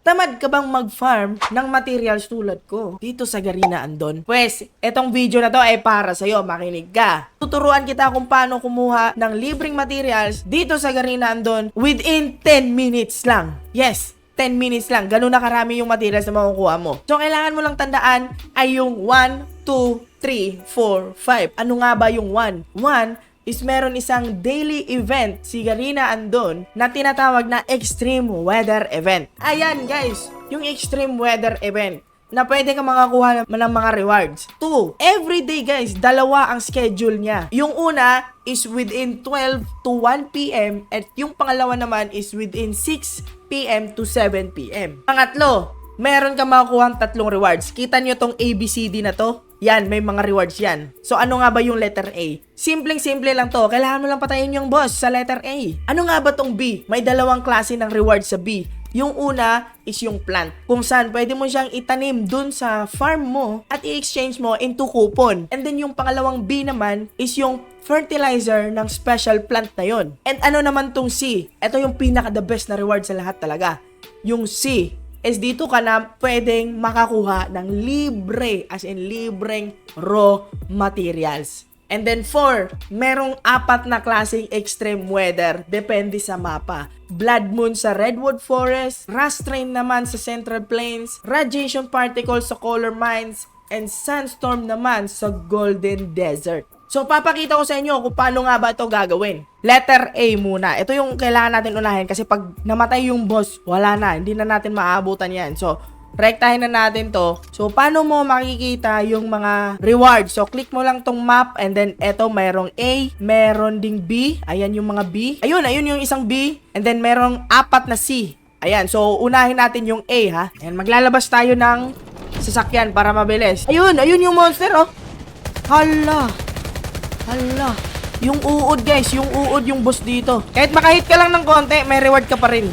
Tamad ka bang mag-farm ng materials tulad ko dito sa Garina Andon? Pwes, etong video na to ay para sa'yo, makinig ka. Tuturuan kita kung paano kumuha ng libreng materials dito sa Garina Andon within 10 minutes lang. Yes, 10 minutes lang. Ganun na karami yung materials na makukuha mo. So, kailangan mo lang tandaan ay yung 1, 2, 3, 4, 5. Ano nga ba yung 1? 1 is meron isang daily event si Garina Andon na tinatawag na Extreme Weather Event. Ayan guys, yung Extreme Weather Event na pwede ka makakuha ng, mga rewards. Two, every day guys, dalawa ang schedule niya. Yung una is within 12 to 1 p.m. at yung pangalawa naman is within 6 p.m. to 7 p.m. Pangatlo, meron ka makukuha ng tatlong rewards. Kita nyo tong ABCD na to? Yan, may mga rewards yan. So ano nga ba yung letter A? Simpleng-simple lang to. Kailangan mo lang patayin yung boss sa letter A. Ano nga ba tong B? May dalawang klase ng reward sa B. Yung una is yung plant. Kung saan pwede mo siyang itanim dun sa farm mo at i-exchange mo into coupon. And then yung pangalawang B naman is yung fertilizer ng special plant na yon. And ano naman tong C? Ito yung pinaka the best na reward sa lahat talaga. Yung C is dito ka na pwedeng makakuha ng libre, as in libreng raw materials. And then four, merong apat na klaseng extreme weather, depende sa mapa. Blood moon sa Redwood Forest, rust rain naman sa Central Plains, radiation particles sa Color Mines, and sandstorm naman sa Golden Desert. So, papakita ko sa inyo kung paano nga ba ito gagawin. Letter A muna. Ito yung kailangan natin unahin kasi pag namatay yung boss, wala na. Hindi na natin maaabutan yan. So, rektahin na natin to. So, paano mo makikita yung mga rewards? So, click mo lang tong map and then eto mayroong A, meron ding B. Ayan yung mga B. Ayun, ayun yung isang B. And then merong apat na C. Ayan, so unahin natin yung A ha. Ayan, maglalabas tayo ng sasakyan para mabilis. Ayun, ayun yung monster oh. Hala. Hala. Yung uod guys, yung uod yung boss dito. Kahit makahit ka lang ng konti, may reward ka pa rin.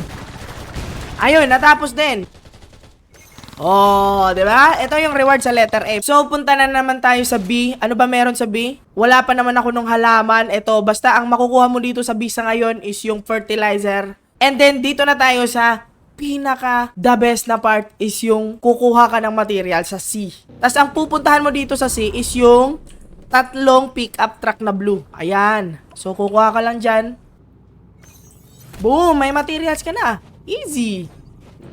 Ayun, natapos din. Oh, 'di ba? Ito yung reward sa letter A. So, punta na naman tayo sa B. Ano ba meron sa B? Wala pa naman ako nung halaman. Ito, basta ang makukuha mo dito sa B sa ngayon is yung fertilizer. And then dito na tayo sa pinaka the best na part is yung kukuha ka ng material sa C. Tapos ang pupuntahan mo dito sa C is yung tatlong pick-up truck na blue. Ayan. So, kukuha ka lang dyan. Boom! May materials ka na. Easy.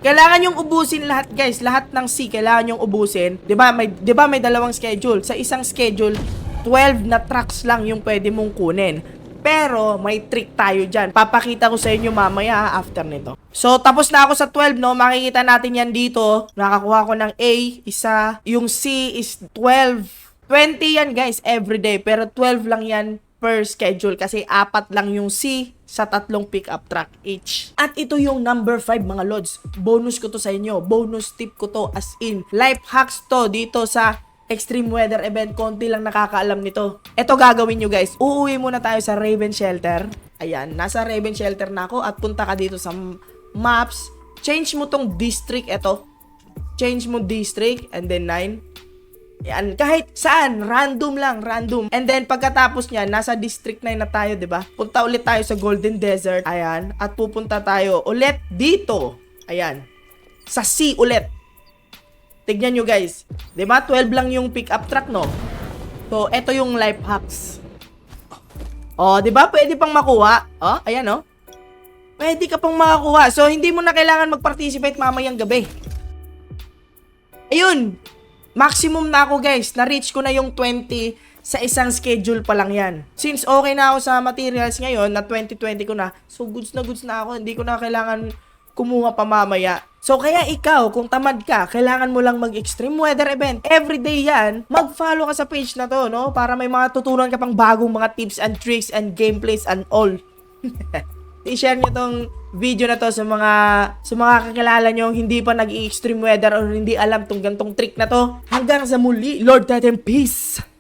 Kailangan yung ubusin lahat, guys. Lahat ng C, kailangan yung ubusin. ba? May 'di ba may dalawang schedule. Sa isang schedule, 12 na trucks lang yung pwede mong kunin. Pero may trick tayo diyan. Papakita ko sa inyo mamaya after nito. So tapos na ako sa 12 no. Makikita natin yan dito. Nakakuha ko ng A, isa. Yung C is 12. 20 yan guys everyday. Pero 12 lang yan per schedule kasi apat lang yung C sa tatlong pickup truck each. At ito yung number 5 mga lods. Bonus ko to sa inyo. Bonus tip ko to as in. Life hacks to dito sa extreme weather event. Konti lang nakakaalam nito. Ito gagawin nyo guys. Uuwi muna tayo sa Raven Shelter. Ayan, nasa Raven Shelter na ako at punta ka dito sa maps. Change mo tong district ito. Change mo district and then 9. Yan, kahit saan, random lang, random. And then pagkatapos niya, nasa District 9 na tayo, 'di ba? Punta ulit tayo sa Golden Desert. Ayan, at pupunta tayo ulit dito. Ayan. Sa C ulit. Tignan nyo guys. 'Di ba? 12 lang yung pick-up truck, no? So, eto yung life hacks. Oh, 'di ba? Pwede pang makuha. Oh, ayan oh. Pwede ka pang makakuha. So, hindi mo na kailangan mag-participate mamayang gabi. Ayun, maximum na ako guys. Na-reach ko na yung 20 sa isang schedule pa lang yan. Since okay na ako sa materials ngayon, na 2020 ko na, so goods na goods na ako. Hindi ko na kailangan kumuha pa mamaya. So kaya ikaw, kung tamad ka, kailangan mo lang mag-extreme weather event. Everyday yan, mag-follow ka sa page na to, no? Para may mga tutunan ka pang bagong mga tips and tricks and gameplays and all. I-share nyo tong video na to sa mga sa mga kakilala nyo hindi pa nag extreme weather or hindi alam tong gantong trick na to. Hanggang sa muli, Lord Titan, peace!